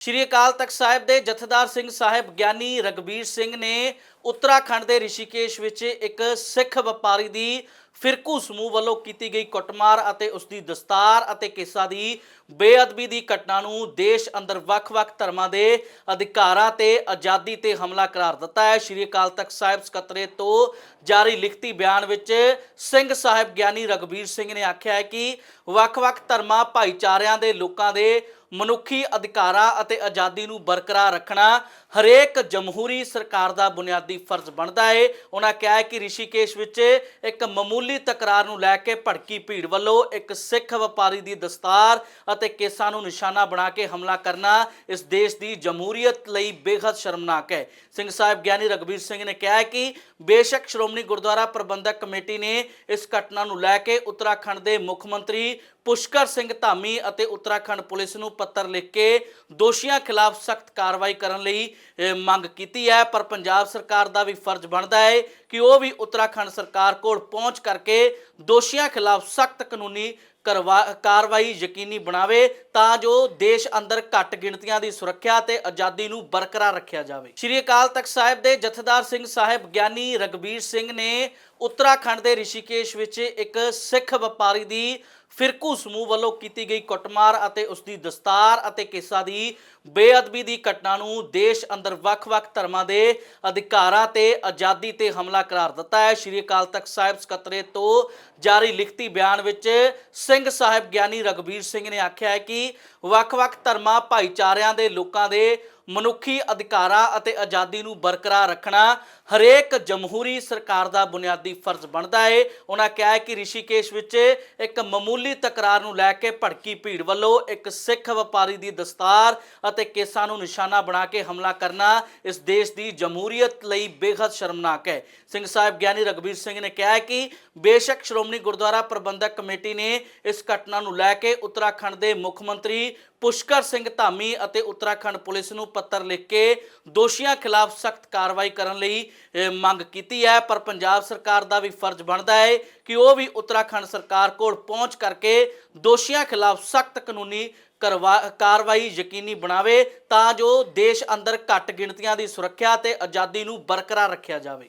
ਸ਼੍ਰੀ ਅਕਾਲ ਤਖਤ ਸਾਹਿਬ ਦੇ ਜਥੇਦਾਰ ਸਿੰਘ ਸਾਹਿਬ ਗਿਆਨੀ ਰਗਬੀਰ ਸਿੰਘ ਨੇ ਉੱਤਰਾਖੰਡ ਦੇ ਰਿਸ਼ੀਕੇਸ਼ ਵਿੱਚ ਇੱਕ ਸਿੱਖ ਵਪਾਰੀ ਦੀ ਫਿਰਕੂ ਸਮੂਹ ਵੱਲੋਂ ਕੀਤੀ ਗਈ ਕੁੱਟਮਾਰ ਅਤੇ ਉਸ ਦੀ ਦਸਤਾਰ ਅਤੇ ਕੇਸਾਂ ਦੀ ਬੇਅਦਬੀ ਦੀ ਘਟਨਾ ਨੂੰ ਦੇਸ਼ ਅੰਦਰ ਵੱਖ-ਵੱਖ ਧਰਮਾਂ ਦੇ ਅਧਿਕਾਰਾਂ ਤੇ ਆਜ਼ਾਦੀ ਤੇ ਹਮਲਾ ਕਰਾਰ ਦਿੱਤਾ ਹੈ। ਸ਼੍ਰੀ ਅਕਾਲ ਤਖਤ ਸਾਹਿਬ ਸਕੱਤਰੇ ਤੋਂ ਜਾਰੀ ਲਿਖਤੀ ਬਿਆਨ ਵਿੱਚ ਸਿੰਘ ਸਾਹਿਬ ਗਿਆਨੀ ਰਗਬੀਰ ਸਿੰਘ ਨੇ ਆਖਿਆ ਹੈ ਕਿ ਵੱਖ-ਵੱਖ ਧਰਮਾਂ, ਭਾਈਚਾਰਿਆਂ ਦੇ ਲੋਕਾਂ ਦੇ ਮਨੁੱਖੀ ਅਧਿਕਾਰਾਂ ਅਤੇ ਆਜ਼ਾਦੀ ਨੂੰ ਬਰਕਰਾਰ ਰੱਖਣਾ ਹਰੇਕ ਜਮਹੂਰੀ ਸਰਕਾਰ ਦਾ ਬੁਨਿਆਦੀ ਫਰਜ਼ ਬਣਦਾ ਹੈ ਉਹਨਾਂ ਕਿਹਾ ਹੈ ਕਿ ਰਿਸ਼ੀਕੇਸ਼ ਵਿੱਚ ਇੱਕ ਮਾਮੂਲੀ ਤਕਰਾਰ ਨੂੰ ਲੈ ਕੇ ਭੜਕੀ ਭੀੜ ਵੱਲੋਂ ਇੱਕ ਸਿੱਖ ਵਪਾਰੀ ਦੀ ਦਸਤਾਰ ਅਤੇ ਕੇਸਾਂ ਨੂੰ ਨਿਸ਼ਾਨਾ ਬਣਾ ਕੇ ਹਮਲਾ ਕਰਨਾ ਇਸ ਦੇਸ਼ ਦੀ ਜਮਹੂਰੀਅਤ ਲਈ ਬੇਹੱਦ ਸ਼ਰਮਨਾਕ ਹੈ। ਸਿੰਘ ਸਾਹਿਬ ਗਿਆਨੀ ਰਗਬੀਰ ਸਿੰਘ ਨੇ ਕਿਹਾ ਹੈ ਕਿ ਬੇਸ਼ੱਕ ਸ਼੍ਰੋਮਣੀ ਗੁਰਦੁਆਰਾ ਪ੍ਰਬੰਧਕ ਕਮੇਟੀ ਨੇ ਇਸ ਘਟਨਾ ਨੂੰ ਲੈ ਕੇ ਉੱਤਰਾਖੰਡ ਦੇ ਮੁੱਖ ਮੰਤਰੀ ਪੁਸ਼ਕਰ ਸਿੰਘ ਧਾਮੀ ਅਤੇ ਉੱਤਰਾਖੰਡ ਪੁਲਿਸ ਨੂੰ ਪੱਤਰ ਲਿਖ ਕੇ ਦੋਸ਼ੀਆਂ ਖਿਲਾਫ ਸਖਤ ਕਾਰਵਾਈ ਕਰਨ ਲਈ ਮੰਗ ਕੀਤੀ ਹੈ। ਪਰ ਪੰਜਾਬ ਸਰਕਾਰ ਦਾ ਵੀ ਫਰਜ਼ ਬਣਦਾ ਹੈ ਕਿ ਉਹ ਵੀ ਉੱਤਰਾਖੰਡ ਸਰਕਾਰ ਕੋਲ ਪਹੁੰਚ ਕਰਕੇ ਦੋਸ਼ੀਆਂ ਖਿਲਾਫ ਸਖਤ ਕਾਨੂੰਨੀ ਕਰਵਾ, ਕਾਰਵਾਈ ਯਕੀਨੀ ਬਣਾਵੇ ਤਾਂ ਜੋ ਦੇਸ਼ ਅੰਦਰ ਘੱਟ ਗਿਣਤੀਆਂ ਦੀ ਸੁਰੱਖਿਆ ਤੇ ਆਜ਼ਾਦੀ ਨੂੰ ਬਰਕਰਾਰ ਰੱਖਿਆ ਜਾਵੇ। ਸ਼੍ਰੀ ਅਕਾਲ ਤਖਤ ਸਾਹਿਬ ਦੇ ਜਥੇਦਾਰ ਸਿੰਘ ਸਾਹਿਬ ਗਿਆਨੀ ਰਗਬੀਰ ਸਿੰਘ ਨੇ ਉੱਤਰਾਖੰਡ ਦੇ ਰਿਸ਼ੀਕੇਸ਼ ਵਿੱਚ ਇੱਕ ਸਿੱਖ ਵਪਾਰੀ ਦੀ ਫਿਰਕੂ ਸਮੂਹ ਵੱਲੋਂ ਕੀਤੀ ਗਈ ਕੁੱਟਮਾਰ ਅਤੇ ਉਸ ਦੀ ਦਸਤਾਰ ਅਤੇ ਕੇਸਾਂ ਦੀ ਬੇਅਦਬੀ ਦੀ ਘਟਨਾ ਨੂੰ ਦੇਸ਼ ਅੰਦਰ ਵੱਖ-ਵੱਖ ਧਰਮਾਂ ਦੇ ਅਧਿਕਾਰਾਂ ਤੇ ਆਜ਼ਾਦੀ ਤੇ ਹਮਲਾ ਕਰਾਰ ਦਿੱਤਾ ਹੈ। ਸ਼੍ਰੀ ਅਕਾਲ ਤਖਤ ਸਾਹਿਬ ਸਕੱਤਰੇ ਤੋਂ ਜਾਰੀ ਲਿਖਤੀ ਬਿਆਨ ਵਿੱਚ ਸਿੰਘ ਸਾਹਿਬ ਗਿਆਨੀ ਰਗਬੀਰ ਸਿੰਘ ਨੇ ਆਖਿਆ ਹੈ ਕਿ ਵੱਖ-ਵੱਖ ਧਰਮਾਂ, ਭਾਈਚਾਰਿਆਂ ਦੇ ਲੋਕਾਂ ਦੇ ਮਨੁੱਖੀ ਅਧਿਕਾਰਾਂ ਅਤੇ ਆਜ਼ਾਦੀ ਨੂੰ ਬਰਕਰਾਰ ਰੱਖਣਾ ਹਰੇਕ ਜਮਹੂਰੀ ਸਰਕਾਰ ਦਾ ਬੁਨਿਆਦੀ ਫਰਜ਼ ਬਣਦਾ ਹੈ ਉਹਨਾਂ ਕਿਹਾ ਹੈ ਕਿ ਰਿਸ਼ੀਕੇਸ਼ ਵਿੱਚ ਇੱਕ ਮਾਮੂਲੀ ਤਕਰਾਰ ਨੂੰ ਲੈ ਕੇ ਭੜਕੀ ਭੀੜ ਵੱਲੋਂ ਇੱਕ ਸਿੱਖ ਵਪਾਰੀ ਦੀ ਦਸਤਾਰ ਅਤੇ ਕੇਸਾਂ ਨੂੰ ਨਿਸ਼ਾਨਾ ਬਣਾ ਕੇ ਹਮਲਾ ਕਰਨਾ ਇਸ ਦੇਸ਼ ਦੀ ਜਮਹੂਰੀਅਤ ਲਈ ਬੇਹੱਦ ਸ਼ਰਮਨਾਕ ਹੈ। ਸਿੰਘ ਸਾਹਿਬ ਗਿਆਨੀ ਰਗਬੀਰ ਸਿੰਘ ਨੇ ਕਿਹਾ ਹੈ ਕਿ ਬੇਸ਼ੱਕ ਸ਼੍ਰੋਮਣੀ ਗੁਰਦੁਆਰਾ ਪ੍ਰਬੰਧਕ ਕਮੇਟੀ ਨੇ ਇਸ ਘਟਨਾ ਨੂੰ ਲੈ ਕੇ ਉੱਤਰਾਖੰਡ ਦੇ ਮੁੱਖ ਮੰਤਰੀ ਪੁਸ਼ਕਰ ਸਿੰਘ ਧਾਮੀ ਅਤੇ ਉੱਤਰਾਖੰਡ ਪੁਲਿਸ ਨੂੰ ਪੱਤਰ ਲਿਖ ਕੇ ਦੋਸ਼ੀਆਂ ਖਿਲਾਫ ਸਖਤ ਕਾਰਵਾਈ ਕਰਨ ਲਈ ਮੰਗ ਕੀਤੀ ਹੈ। ਪਰ ਪੰਜਾਬ ਸਰਕਾਰ ਦਾ ਵੀ ਫਰਜ਼ ਬਣਦਾ ਹੈ ਕਿ ਉਹ ਵੀ ਉੱਤਰਾਖੰਡ ਸਰਕਾਰ ਕੋਲ ਪਹੁੰਚ ਕਰਕੇ ਦੋਸ਼ੀਆਂ ਖਿਲਾਫ ਸਖਤ ਕਾਨੂੰਨੀ ਕਰਵਾ- ਕਾਰਵਾਈ ਯਕੀਨੀ ਬਣਾਵੇ, ਤਾਂ ਜੋ ਦੇਸ਼ ਅੰਦਰ ਘੱਟ ਗਿਣਤੀਆਂ ਦੀ ਸੁਰੱਖਿਆ ਤੇ ਆਜ਼ਾਦੀ ਨੂੰ ਬਰਕਰਾਰ ਰੱਖਿਆ ਜਾਵੇ।